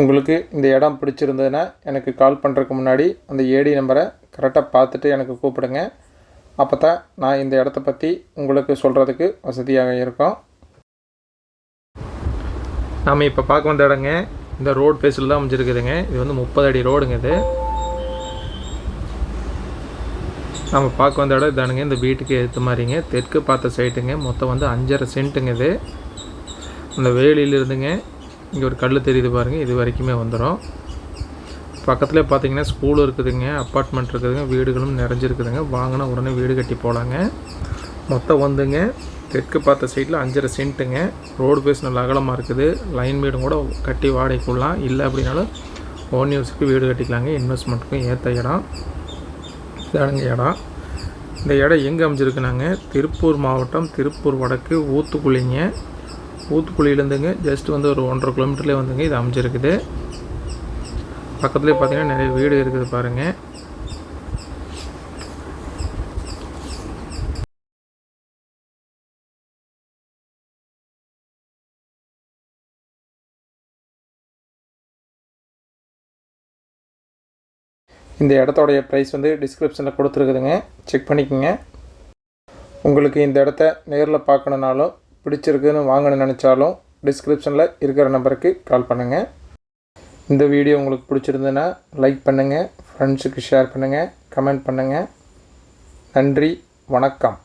உங்களுக்கு இந்த இடம் பிடிச்சிருந்ததுன்னா எனக்கு கால் பண்ணுறதுக்கு முன்னாடி அந்த ஏடி நம்பரை கரெக்டாக பார்த்துட்டு எனக்கு கூப்பிடுங்க. அப்போ தான் நான் இந்த இடத்த பற்றி உங்களுக்கு சொல்கிறதுக்கு வசதியாக இருக்கும். நாம் இப்போ பார்க்க வந்த இடங்க இந்த ரோடு ஃபேஸில் தான் அமைஞ்சிருக்குதுங்க. இது வந்து முப்பது அடி ரோடுங்க இது. நம்ம பார்க்க வந்த இடம் இதானுங்க இந்த வீட்டுக்கு ஏற்ற மாதிரிங்க. தெற்கு பார்த்த சைட்டுங்க மொத்தம் வந்து அஞ்சரை சென்ட்டுங்க இது. அந்த வேலியிலிருந்துங்க இங்கே ஒரு கல் தெரியுது பாருங்கள் இது வரைக்குமே வந்துடும் பக்கத்துலேயே பார்த்தீங்கன்னா ஸ்கூல் இருக்குதுங்க அப்பார்ட்மெண்ட் இருக்குதுங்க வீடுகளும் நிறைஞ்சிருக்குதுங்க. வாங்கினா உடனே வீடு கட்டி போகலாங்க மொத்தம் வந்துங்க தெற்கு பார்த்த சைடில் அஞ்சரை சென்ட்டுங்க. ரோடு பேஸ் நல்ல அகலமாக இருக்குது. லைன் வீடும் கூட கட்டி வாடகைக்குள்ளலாம். இல்லை அப்படின்னாலும் ஓன் யூஸுக்கு வீடு கட்டிக்கலாங்க. இன்வெஸ்ட்மெண்ட்டுக்கும் ஏற்ற இடம். இதானுங்க இடம். இந்த இடம் எங்கே அமைஞ்சிருக்குனாங்க? திருப்பூர் மாவட்டம் திருப்பூர் வடக்கு ஊத்துக்குழிங்க. ஊத்துக்குழியிலேருந்துங்க ஜஸ்ட் வந்து ஒரு ஒன்றரை கிலோமீட்டர்லேயே வந்துங்க. இது அமைஞ்சிருக்குது. பக்கத்துலேயே பார்த்தீங்கன்னா நிறைய வீடு இருக்குது பாருங்கள் இந்த இடத்தோடைய ப்ரைஸ் வந்து டிஸ்கிரிப்ஷனில் கொடுத்துருக்குதுங்க. செக் பண்ணிக்கோங்க. உங்களுக்கு இந்த இடத்த நேரில் பார்க்கணுன்னாலும் பிடிச்சிருக்குன்னு வாங்கணும்னு நினச்சாலும் டிஸ்கிரிப்ஷனில் இருக்கிற நம்பருக்கு கால் பண்ணுங்கள் இந்த வீடியோ உங்களுக்கு பிடிச்சிருந்ததுன்னா லைக் பண்ணுங்கள் ஃப்ரெண்ட்ஸுக்கு ஷேர் பண்ணுங்கள் கமெண்ட் பண்ணுங்கள் நன்றி வணக்கம்.